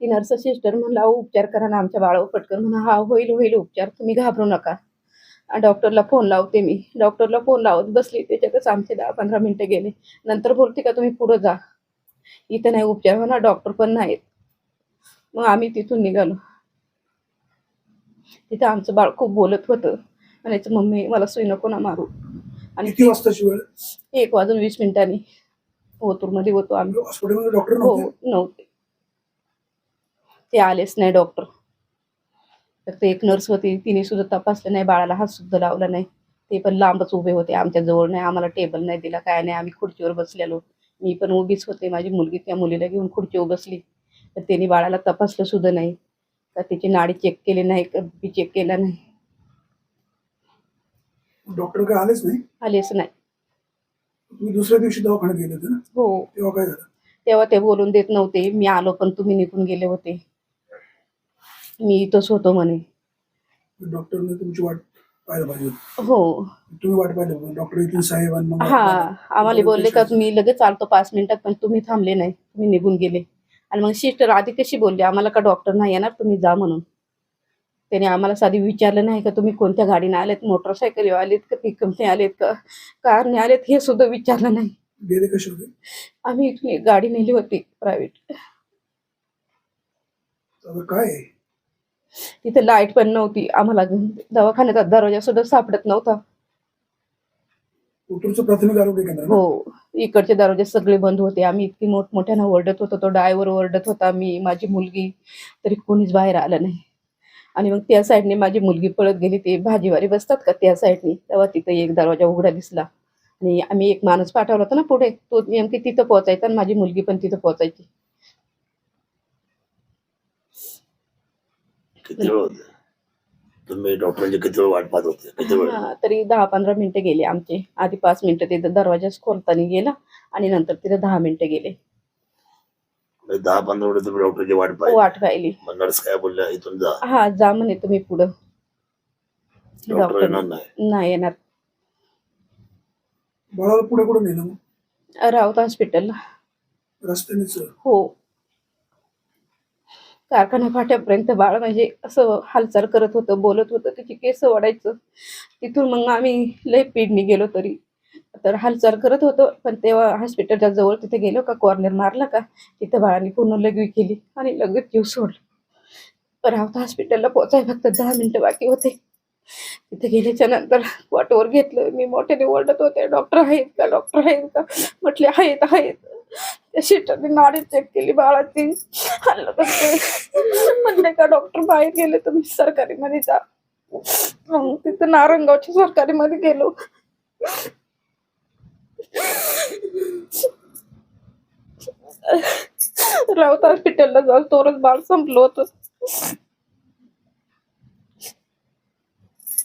ती nurse sister म्हणला "अहो, उपचार करा ना आमच्या बाळावर पटकन. म्हणा हा होईल होईल उपचार. तुम्ही घाबरू नका. डॉक्टरला फोन लावते मी. डॉक्टरला फोन लावत बसली त्याच्यातच आमचे दहा पंधरा मिनिटं गेले. नंतर बोलते का तुम्ही पुढं जा. इथं नाही उपचार होणार डॉक्टर पण नाहीत. मग आम्ही तिथून निघालो. तिथं आमचं बाळ खूप बोलत होतं. म्हणायचं मम्मी मला सुई नको ना मारू. आणि किती वाजताची वेळ? एक वाजून वीस मिनिटांनी. ओतूरमध्ये होतो आम्ही. हो नव्हते. ते आलेच नाही डॉक्टर फक्त एक नर्स होती तिने सुद्धा तपासलं नाही बाळाला हात सुद्धा लावला नाही. ते पण लांबच उभे होते आमच्या जवळ नाही आम्हाला टेबल नाही दिला काय नाही आम्ही खुर्चीवर बसलेलो. मी पण उभीच होते माझी मुलगी त्या मुलीला घेऊन खुर्चीवर बसली. तर त्यांनी बाळाला तपासलं सुद्धा नाही. का त्याची नाडी चेक केली नाही बी चेक केला नाही. डॉक्टर काय आलेच नाही? आलेच नाही. तुम्ही दुसऱ्या दिवशी दवाखान्यात गेले होते ना? हो. तेव्हा काय झालं? तेव्हा ते बोलून देत नव्हते मी आलो पण तुम्ही निघून गेले होते. मी इथंच होतो म्हणे. डॉक्टरने तुमची वाट पाहायला पाहिजे होती. हो. तुम्ही वाट पाहिली पाहिजे. डॉक्टर येतील हा आम्हाला बोलले का मी लगेच आलतो पाच मिनिटात पण तुम्ही थांबले नाही. तुम्ही निघून गेले. आणि मग सिस्टर आधी कशी बोलली आम्हाला का डॉक्टर नाही येणार? तुम्ही जा म्हणून. त्याने आम्हाला साधी विचारलं नाही का तुम्ही कोणत्या गाडीने आलेत? मोटरसायकल आलेत का? पिकअपने आलेत का? कारने आलेत? हे सुद्धा विचारलं नाही. गेले होते? आम्ही इथून एक गाडी नेली होती प्रायव्हेट. काय? तिथे लाइट पण नव्हती. आम्हाला दवाखान्याचा दरवाजा सुद्धा सापडत नव्हता. उतरचं प्राथमिक आरोग्य केंद्र ना? हो. इकडचे दरवाजे सगळे बंद होते. आम्ही इतकी मोठमोठ्यानं ओरडत होतो. तो ड्रायव्हर ओरडत होता. मी माझी मुलगी तरी कोणीच बाहेर आलं नाही. आणि मग त्या साईडने माझी मुलगी पळत गेली. ते भाजीवारी बसतात का? त्या साईडने. तेव्हा तिथं एक दरवाजा उघडा दिसला. आणि आम्ही एक माणूस पाठवला होता ना पुढे. तो नेमकी तिथं पोहोचायचा आणि माझी मुलगी पण तिथं पोहोचायची. किती वेळ होते? तुम्ही डॉक्टरांची किती वेळ वाट पाहत होते? किती वेळ? हा, तरी दहा पंधरा मिनिटं गेले आमचे. आधी पाच मिनिटं तिथं दरवाजाच खोलताना गेला आणि नंतर तिथं दहा मिनिटं गेले. म्हणजे दहा पंधरा मिनिट तुम्ही डॉक्टरची वाट पाहिली. वाट पाहिली. मग नर्स काय बोलल्या इथून जा. हा जा म्हणे तुम्ही पुढं. डॉक्टर येणार नाही. नाही येणार. बाळाला पुढे कुठे नेलं मग? राऊत हॉस्पिटलला. रस्त्यानेच. हो. कारखाना फाट्यापर्यंत बाळ म्हणजे असं हालचाल करत होतं बोलत होतं. त्याची केस वाढायचं तिथून मग आम्ही लय पिडणी गेलो तरी. तर हालचाल करत होतो पण तेव्हा हॉस्पिटलच्या जवळ तिथे गेलो का कॉर्नर मारला का तिथं बाळाने पूर्ण लघवी केली आणि लगेच जीव सोडला. आता हॉस्पिटलला पोचाय फक्त दहा मिनिटं बाकी होते. तिथे गेल्याच्यानंतर वाटवर घेतलं. मी मोठ्याने ओरडत होते डॉक्टर आहेत का? डॉक्टर आहेत का? म्हटले आहेत आहेत. त्या शिस्टरने नाडी चेक केली बाळाची. आणि लगेच ते. म्हणले का डॉक्टर बाहेर गेले तुम्ही सरकारी मध्ये जा. मग तिथं नारंगावच्या सरकारी मध्ये गेलो. राऊत हॉस्पिटलला जाऊन तोरच बाळ संपलो होत.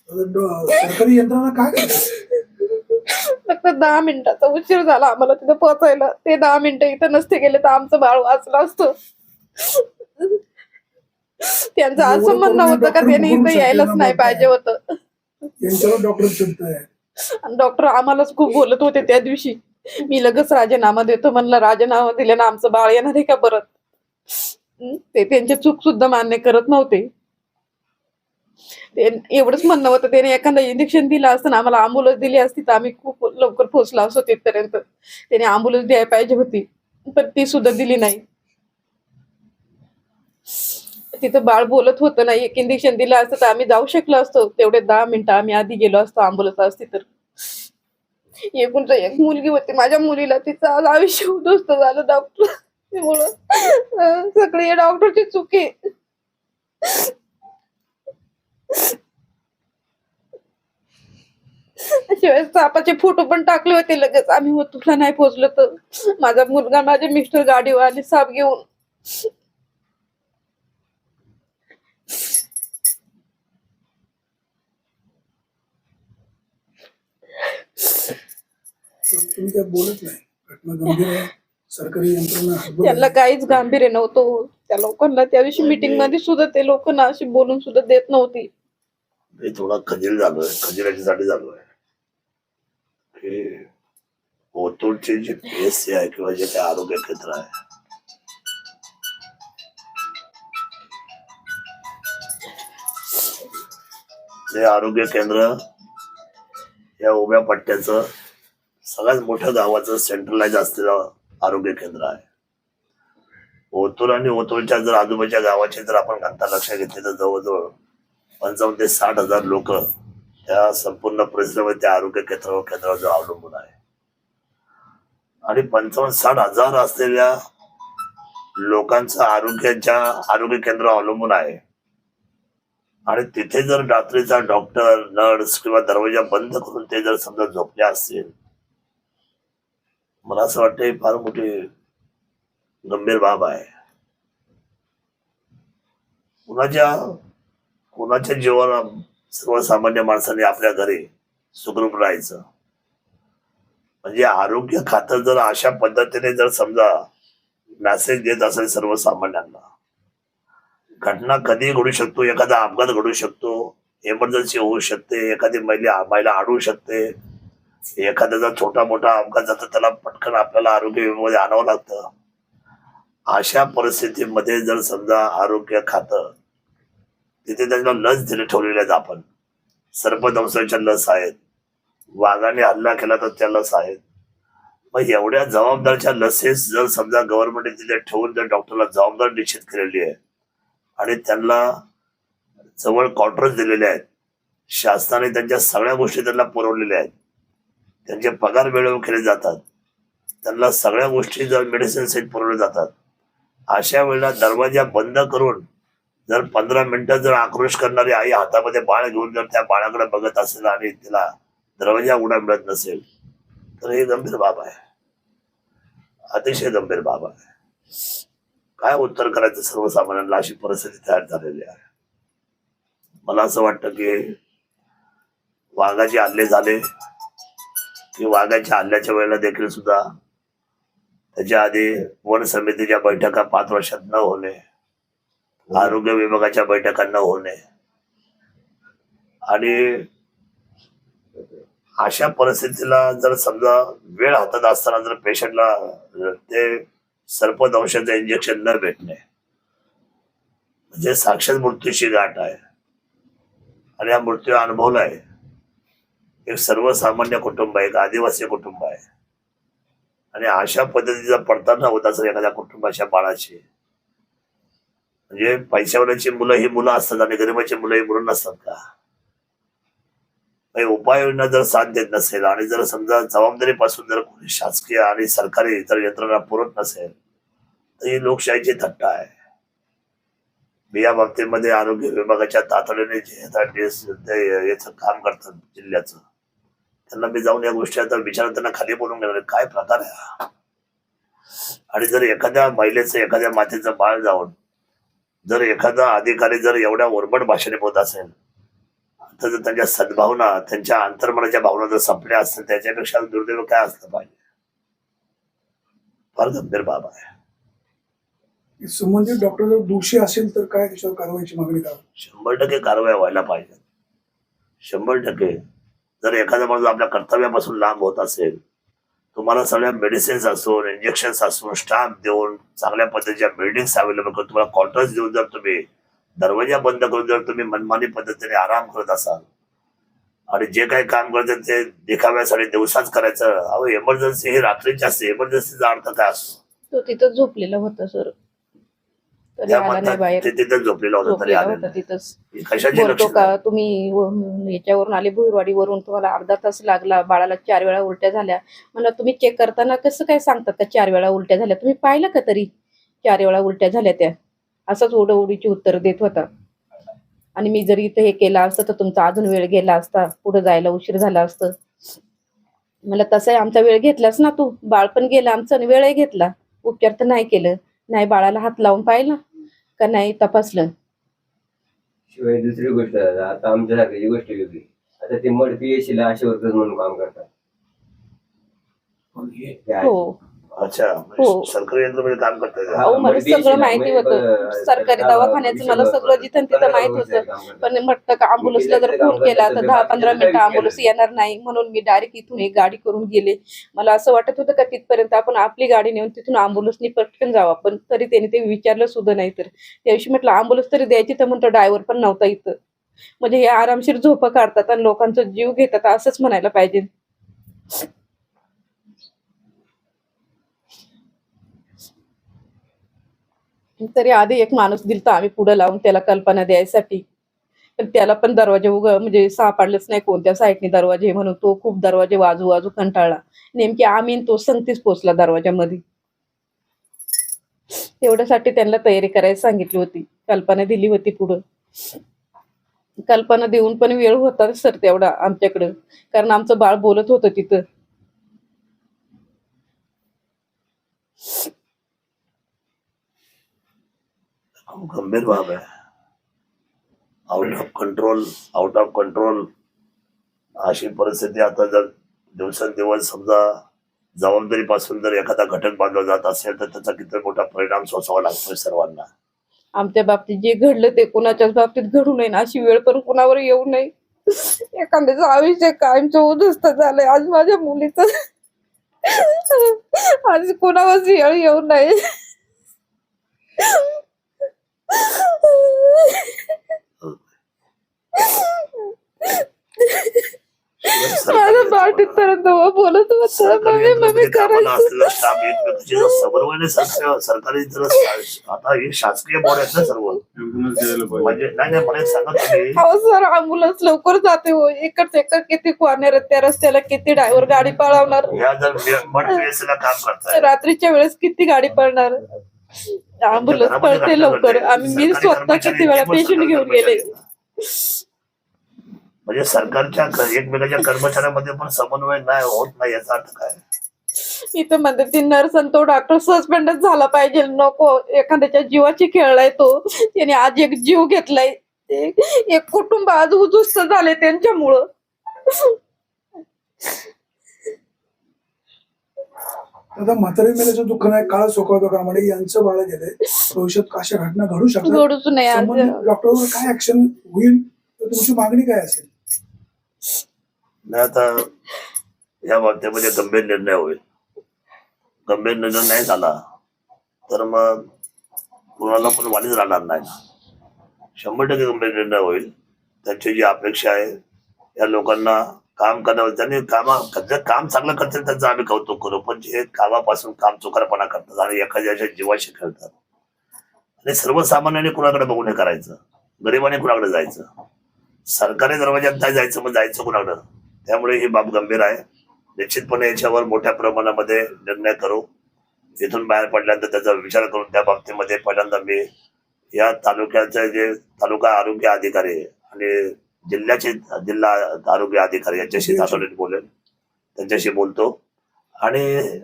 सरकारी यंत्रणा काय फक्त दहा मिनिटाचा उशीर झाला आम्हाला तिथं पोहोचायला. ते दहा मिनिटं इथं नसते गेले तर आमचं बाळ वाचलं असतं. त्यांचं असं म्हणणं होतं का त्याने इथं यायलाच नाही पाहिजे होतं. डॉक्टर डॉक्टर आम्हालाच खूप बोलत होते त्या दिवशी. मी लगेच राजीनामा देतो म्हणलं राजीनामा दिल्यानं आमचं बाळ येणार आहे का परत? ते त्यांची चूक सुद्धा मान्य करत नव्हते. ते एवढंच म्हणणं होतं त्याने एखादा इंजेक्शन दिलं असतं ना आम्हाला अँब्युलन्स दिली असती तर आम्ही खूप लवकर पोहोचलो असतो तिथपर्यंत. त्याने अँब्युलन्स द्यायला पाहिजे होती पण ती सुद्धा दिली नाही. तिथं बाळ बोलत होतं ना एक इंजेक्शन दिलं असतं तर आम्ही जाऊ शकलो असतो. तेवढे दहा मिनिटं आम्ही आधी गेलो असतो अँब्युलन्स असती तर. एकूण एक मुलगी होती माझ्या मुलीला तिचं आज आयुष्य उद्ध्वस्त झालं डॉक्टर सगळे सगळी डॉक्टरची चुकी. शिवाय सापाचे फोटो पण टाकले होते लगेच. आम्ही तुला नाही पोहोचलो तर. माझा मुलगा माझे मिस्टर गाडीवर आले साप घेऊन. तुम्ही काय बोलत नाही. घटना गंभीर आहे. सरकारी यंत्रणा हतबल त्यांना. काहीच गांभीर्य नव्हतं. त्या लोकांना त्या दिवशी मीटिंगमध्ये सुद्धा ते लोक ना अशी बोलून सुद्धा देत नव्हती. मी थोडा खजील झालोय खजिलाच्यासाठी झालोय. हे ओतूरचे जे पी एस सी आहे किंवा जे काही आरोग्य क्षेत्र आहे ते आरोग्य केंद्र या उभ्या पट्ट्याचं सगळ्यात मोठ्या गावाचं सेंट्रलाइज असलेलं आरोग्य केंद्र आहे. ओतूर आणि ओतूरच्या जर आजूबाजूच्या गावाचे जर आपण घंटा लक्ष घेतले तर जवळजवळ पंचावन्न ते साठ हजार लोक त्या संपूर्ण परिसरामध्ये त्या आरोग्य केंद्रावर केंद्रावर अवलंबून आहे. आणि पंचावन्न साठ हजार असलेल्या लोकांचं आरोग्याच्या आरोग्य केंद्र अवलंबून आहे. आणि तिथे जर रात्रीचा डॉक्टर नर्स किंवा दरवाजा बंद करून ते जर समजा झोपले असतील मला असं वाटतं ही फार मोठी गंभीर बाब आहे. कुणाच्या कुणाच्या जीवाला सर्वसामान्य माणसाने आपल्या घरी सुखरूप राहायचं? म्हणजे आरोग्य खातं जर अशा पद्धतीने जर समजा मेसेज देत असेल सर्वसामान्यांना घटना कधी घडू शकतो? एखादा अपघात घडू शकतो? इमर्जन्सी होऊ शकते एखादी महिला महिला अडवू शकते एखाद्याचा छोटा मोठा अपघात जातो त्याला पटकन आपल्याला आरोग्य विम्यामध्ये आणावं लागतं. अशा परिस्थितीमध्ये जर समजा आरोग्य खातं तिथे त्यांना लस दिले ठेवलेल्या आहेत आपण. सर्पदंशाच्या लस आहेत. वाघाने हल्ला केला तर त्या लस आहेत. मग एवढ्या जबाबदारच्या लसेस जर समजा गव्हर्नमेंटने तिथे ठेवून जर डॉक्टरला जबाबदार निश्चित केलेली आहे. आणि त्यांना जवळ क्वार्टर्स दिलेले आहेत. शासनाने त्यांच्या सगळ्या गोष्टी त्यांना पुरवलेल्या आहेत. त्यांचे पगार वेळेवर केले जातात. त्यांना सगळ्या गोष्टी जर मेडिसिन सेट पुरवल्या जातात. अशा वेळेला दरवाजा बंद करून जर पंधरा मिनिटं जर आक्रोश करणारी आई हातामध्ये बाळ घेऊन जर त्या बाळाकडे बघत असेल आणि तिला दरवाजा उडा मिळत नसेल तर हे गंभीर बाब आहे. अतिशय गंभीर बाब आहे. काय उत्तर करायचं सर्वसामान्यांना अशी परिस्थिती तयार झालेली आहे. मला असं वाटतं की वाघाचे हल्ले झाले की वाघाच्या हल्ल्याच्या वेळेला देखील सुद्धा त्याच्या आधी वन समितीच्या बैठका पाच वर्षात न होणे हो. आरोग्य विभागाच्या बैठका न होणे आणि अशा परिस्थितीला जर समजा वेळ हातात असताना जर पेशंटला ते सर्पदंशाचं इंजेक्शन न भेटणे म्हणजे साक्षात मृत्यूची गाठ आहे आणि हा मृत्यू अनुभवला आहे. एक सर्वसामान्य कुटुंब आहे एक आदिवासी कुटुंब आहे. आणि अशा पद्धतीचा पडताना होत असेल एखाद्या कुटुंबाच्या बाळाची म्हणजे पैशावाल्याची मुलं ही मुलं असतात आणि गरिबाची मुलं ही मुलं नसतात का? काही उपाययोजना जर साथ देत नसेल आणि जर समजा जबाबदारीपासून जर कोणी शासकीय आणि सरकारी इतर यंत्रणा पुरत नसेल तर ही लोकशाहीची थट्टा आहे. मी या बाबतीमध्ये आरोग्य विभागाच्या तातडीने जे याचं काम करतात जिल्ह्याचं त्यांना मी जाऊन या गोष्टी आता विचार त्यांना खाली बोलून घेणार काय प्रकार आहे आणि जर एखाद्या महिलेचं एखाद्या मातेचं बाळ जाऊन जर एखादा अधिकारी जर एवढ्या ओरबड भाषेने बोलत असेल तर जर त्यांच्या सद्भावना त्यांच्या अंतर्मनाच्या भावना जर संपल्या असतील त्याच्यापेक्षा दुर्दैव काय असलं पाहिजे? फार गंभीर बाब आहे. संबंधित डॉक्टर जर दोषी असेल तर काय त्याच्यावर कारवाईची मागणी करावी? शंभर टक्के कारवाई व्हायला पाहिजे. शंभर टक्के. जर एखादा माणूस आपल्या कर्तव्यापासून लांब होत असेल तुम्हाला सगळ्या मेडिसिन्स असून इंजेक्शन्स असून स्टाफ देऊन चांगल्या पद्धतीच्या बिल्डिंग्स अवेलेबल करून तुम्हाला क्वार्टर्स देऊन जर तुम्ही दरवाजा बंद करून जर तुम्ही मनमानी पद्धतीने आराम करत असाल आणि जे काही काम करतात ते देखाव्यासाठी दिवसाच करायचं अहो इमर्जन्सी ही रात्रीची असते इमर्जन्सीचा अर्थ काय असतो? तो तिथं झोपलेला होता सर तरी त्या आला नाही म्हणतात बाहेर. ते तिथे झोपलेला होता तरी झोपलेला आले होता तिथंच. नाही. कशाची बोलतो लक्षणं? का? तुम्ही व- याच्यावरून आले भुईरवाडीवरून तुम्हाला अर्धा तास लागला बाळाला चार वेळा उलट्या झाल्या. म्हणलं तुम्ही चेक करताना कसं काय सांगतात का चार वेळा उलट्या झाल्या? तुम्ही पाहिलं का तरी चार वेळा उलट्या झाल्या त्या? असंच उडवडीची उत्तर देत होता. आणि मी जर इथं हे केलं असतं तर तुमचा अजून वेळ गेला असता. पुढे जायला उशीर झाला असतं. मला तसं आहे आमचा वेळ घेतलास ना तू? बाळ पण गेलं आमचा आणि वेळही घेतला. उपचार तर नाही केलं. नाही बाळाला हात लावून पाहिलं का नाही तपासलं? शिवाय दुसरी गोष्ट आता आमच्यासारखी ही गोष्ट वेगळी. आता ते मड पीएससी ला आशा वर्कर्स म्हणून काम करतात. हो. अच्छा हो. सरकारी यंत्रमध्ये काम हा, अहो, मला सगळं माहिती म्हणजे होतं. सरकारी दवाखान्याचं मला सगळं जिथं तिथं माहीत होतं. पण म्हटलं का अँब्युलन्सला जर फोन केला तर दहा पंधरा मिनिटं अँब्युलन्स येणार नाही. म्हणून मी डायरेक्ट इथून एक गाडी करून गेले. मला असं वाटत होतं का तिथपर्यंत आपण आपली गाडी नेऊन तिथून अँब्युलन्सनी पटकन जावं. पण तरी त्याने ते विचारलं सुद्धा नाही तर. त्या दिवशी म्हटलं अँब्युलन्स तरी द्यायची तर म्हणतो ड्रायव्हर पण नव्हता इथं. म्हणजे हे आरामशीर झोपं काढतात आणि लोकांचा जीव घेतात असंच म्हणायला पाहिजे. तरी आधी एक माणूस दिलता आम्ही पुढे लावून त्याला कल्पना द्यायसाठी. पण त्याला पण दरवाजे उघ म्हणजे सापडलेच नाही कोणत्या साईडने दरवाजे म्हणून. तो खूप दरवाजे वाजू वाजू कंटाळला. नेमकी आम्ही तो संगतीच पोचला दरवाजामध्ये तेवढ्यासाठी त्यांना तयारी करायला सांगितली होती. कल्पना दिली होती पुढं. कल्पना देऊन पण वेळ होता सर तेवढा आमच्याकडं. कारण आमचं बाळ बोलत होतं तिथं. खूप गंभीर बाब आहे out of control out of control अशी परिस्थिती आता जर दिवसेंदिवस समजा जबाबदारीपासून जर एखादा घटक बांधला जात असेल तर त्याचा किती मोठा परिणाम सोसावा लागतोय सर्वांना. आमच्या बाबतीत जे घडलं ते कुणाच्याच बाबतीत घडू नये ना. अशी वेळ पण कुणावर येऊ नये. एखाद्याचं आयुष्य कायमचं उद्ध्वस्त झालंय. आज माझ्या मुलीच आज कोणावर वेळ येऊ नये. माझं बोलत सरकारी मम्मी मम्मी करायचं. आता हे शासकीय बोर्ड आहेत ना सर्व. म्हणजे नाही मला सर अँब्युलन्स लवकर जाते हो. इकडचे इकड किती आहेत त्या रस्त्याला किती ड्रायव्हर गाडी पळवणार? ह्या जर काम रात्रीच्या वेळेस किती गाडी पळणार? अँब्युलन्स पळते लवकर. आम्ही मी स्वतः किती वेळा पेशंट घेऊन गेले. म्हणजे सरकारच्या एकमेकांच्या कर्मचाऱ्यांमध्ये पण समन्वय नाही होत नाही याचा अर्थ काय? तर म्हणते ती नर्स आणि तो डॉक्टर सस्पेंडच झाला पाहिजे. नको एखाद्याच्या जीवाची खेळलाय तो. त्याने आज एक जीव घेतलाय. एक कुटुंब आज उद्ध्वस्त झाले त्यांच्यामुळं. आता म्हातारी मेल्याचं दुःख नाही काळ सोकवतो कामाडे यांचं बाळ गेले भविष्यात अशा घटना घडू शकतात? घडूच नाही आज. संबंधित डॉक्टरवर काय ऍक्शन होईल? तर तुमची मागणी काय असेल? नाही आता या बाबतीमध्ये गंभीर निर्णय होईल. गंभीर निर्णय नाही झाला तर मग कुणाला पण वालीच राहणार नाही शंभर टक्के गंभीर निर्णय होईल. त्यांची जी अपेक्षा आहे या लोकांना काम करणं त्यांनी कामा जर काम चांगलं करतात त्यांचं आम्ही कौतुक करू. पण जे कामापासून काम चुकारपणा करतात आणि एखाद्याच्या जीवाशी खेळतात. आणि सर्वसामान्याने कुणाकडे बघून हे करायचं? गरिबाने कुणाकडे जायचं? सरकारी दरवाज्यात नाही जायचं मग जायचं कुणाकडं? त्यामुळे ही बाब गंभीर आहे. निश्चितपणे याच्यावर मोठ्या प्रमाणामध्ये निर्णय करू. इथून बाहेर पडल्यानंतर त्याचा विचार करून त्या बाबतीमध्ये पहिल्यांदा मी या तालुक्याचे जे तालुका आरोग्य अधिकारी आणि जिल्ह्याचे जिल्हा आरोग्य अधिकारी यांच्याशी तातडीने बोलेल त्यांच्याशी बोलतो. आणि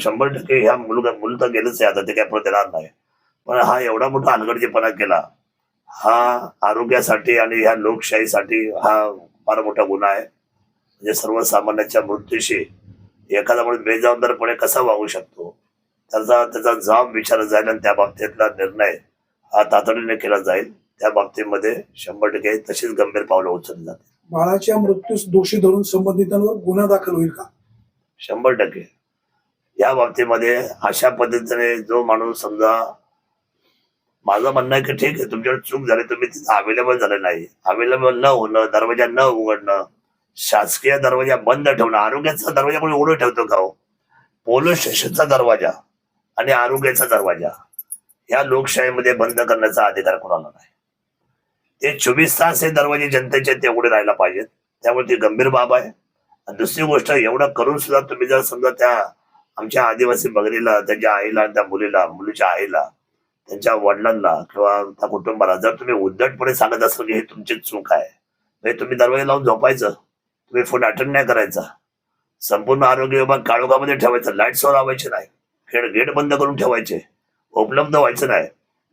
शंभर टक्के ह्या मुलगा मुलं तर गेलंच आहे आता ते काय परत येणार नाही. पण हा एवढा मोठा हलगर्जीपणा केला हा आरोग्यासाठी आणि ह्या लोकशाहीसाठी हा फार मोठा गुन्हा आहे. म्हणजे सर्वसामान्यांच्या मृत्यूशी एखादा माणूस बेजबाबदारपणे कसा वागू शकतो? त्याचा त्याचा जबाब विचारला जाईल आणि त्या बाबतीतला निर्णय हा तातडीने केला जाईल. त्या बाबतीमध्ये शंभर टक्के तशीच गंभीर पावलं उचलली जातील. बाळाच्या मृत्यूस दोषी धरून संबंधितांवर गुन्हा दाखल होईल का? शंभर टक्के. या बाबतीमध्ये अशा पद्धतीने जो माणूस समजा माझं म्हणणं आहे की ठीक आहे तुमच्याकडे चूक झाली तुम्ही तिथं अवेलेबल झाले नाही. अवेलेबल न होणं दरवाजा न उघडणं शासकीय दरवाजा बंद ठेवणं आरोग्याचा दरवाजा कोणी उघडं ठेवतो का हो? पोलीस स्टेशनचा दरवाजा आणि आरोग्याचा दरवाजा या लोकशाहीमध्ये बंद करण्याचा अधिकार कोणाला नाही. ते चोवीस तास हे दरवाजे जनतेचे ते उघडे राहायला पाहिजेत. त्यामुळे ती गंभीर बाब आहे. आणि दुसरी गोष्ट एवढं करून सुद्धा तुम्ही जर समजा त्या आमच्या आदिवासी बगरीला त्यांच्या आईला त्या मुलीला मुलीच्या आईला त्यांच्या वडिलांना किंवा त्या कुटुंबाला जर तुम्ही उद्धटपणे सांगत असाल की हे तुमची चूक आहे म्हणजे तुम्ही दरवाजे लावून झोपायचं तुम्ही फोन अटेंड नाही करायचा. संपूर्ण आरोग्य विभाग काळोखामध्ये ठेवायचं लाईट्स लावायचे नाही खेळ गेट बंद करून ठेवायचे उपलब्ध व्हायचं नाही.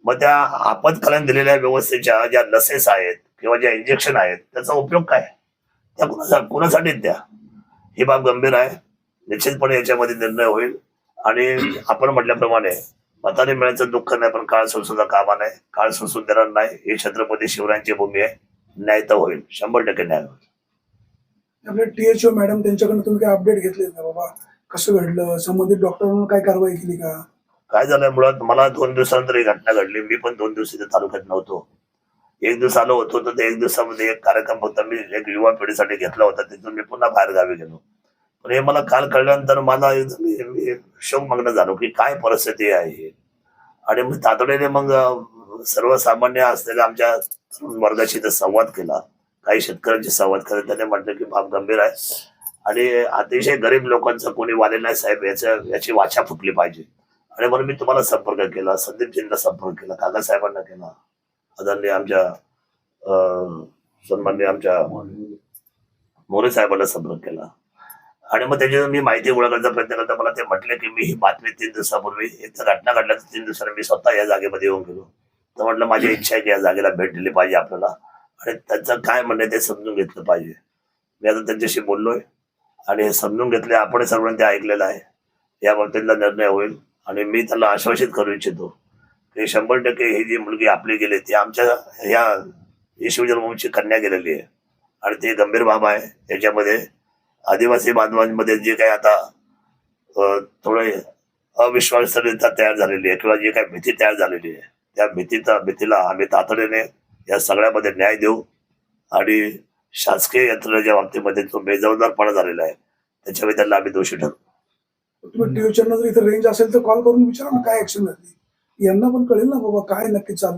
मग त्या आपत्कालीन दिलेल्या व्यवस्थेच्या ज्या लसेस आहेत किंवा ज्या इंजेक्शन आहेत त्याचा उपयोग काय? त्या कुणाचा कुणासाठी द्या. ही बाब गंभीर आहे. निश्चितपणे याच्यामध्ये निर्णय होईल. आणि आपण म्हटल्याप्रमाणे मताने मिळायचं दुःख नाही पण काळ सोसूचा कामा नाही काळ सोसून देणार नाही. ही छत्रपती शिवरायांची भूमी आहे. न्याय तर होईल. शंभर टक्के न्याय होईल. आपले टीएचओ मॅडम त्यांच्याकडून तुम्ही काय अपडेट घेतले का बाबा? कसं घडलं? संबंधित डॉक्टरांना काय कारवाई केली का? काय झालंय मुळात? मला दोन दिवसानंतर ही घटना घडली. मी पण दोन दिवस इथे तालुक्यात नव्हतो. एक दिवस आलो होतो तर एक दिवसामध्ये एक कार्यक्रम फक्त मी एक युवा पिढीसाठी घेतला होता. तिथून मी पुन्हा बाहेर गावी गेलो. पण हे मला काल कळल्यानंतर मला मी- शोकमग्न झालो की काय परिस्थिती आहे ही. आणि मग तातडीने मग सर्वसामान्य असलेल्या आमच्या वर्गाशी तर संवाद केला. काही शेतकऱ्यांशी संवाद केला. त्याने म्हटलं की बाब गंभीर आहे. आणि अतिशय गरीब लोकांचं कोणी वाले नाही साहेब याच्या याची वाचा फुटली पाहिजे. आणि म्हणून मी तुम्हाला संपर्क केला संदीपजींना संपर्क केला काका साहेबांना केला. आदरणीय आमच्या अं, आमच्या मोरे साहेबांना संपर्क केला. आणि मग त्याची मी माहिती गोळा करायचा प्रयत्न करता मला ते म्हटले की मी ही बातमी तीन दिवसापूर्वी एक घटना घडल्याच्या तीन दिवसांनी मी स्वतः या जागेमध्ये येऊन गेलो. तर म्हटलं माझी इच्छा आहे की या जागेला भेट दिली पाहिजे आपल्याला. आणि त्यांचं काय म्हणणं आहे ते समजून घेतलं पाहिजे. मी आता त्यांच्याशी बोललोय. आणि हे समजून घेतले आपण सर्वांनी ते ऐकलेलं आहे. या बाबतीतला निर्णय होईल. आणि मी त्याला आश्वासित करू इच्छितो की शंभर टक्के ही जी मुलगी आपली गेली ती आमच्या ह्या येशू जन्मभूमीची कन्या गेलेली आहे. आणि ते गंभीर बाब आहे. याच्यामध्ये आदिवासी बांधवांमध्ये जे काही आता थोडे अविश्वासनीयता तयार झालेली आहे किंवा जी काही भीती तयार झालेली आहे त्या भीतीचा भीतीला आम्ही तातडीने या सगळ्यामध्ये न्याय देऊ. आणि शासकीय यंत्रणेच्या बाबतीमध्ये जो बेजबाबदारपणा झालेला आहे. त्याच्यामध्ये त्यांना आम्ही दोषी ठरवू. तुम्ही टीव्ही चॅनल इथे रेंज असेल तर कॉल करून विचारा ना काय ऍक्शन झाली. यांना पण कळेल ना बाबा काय नक्की चाललं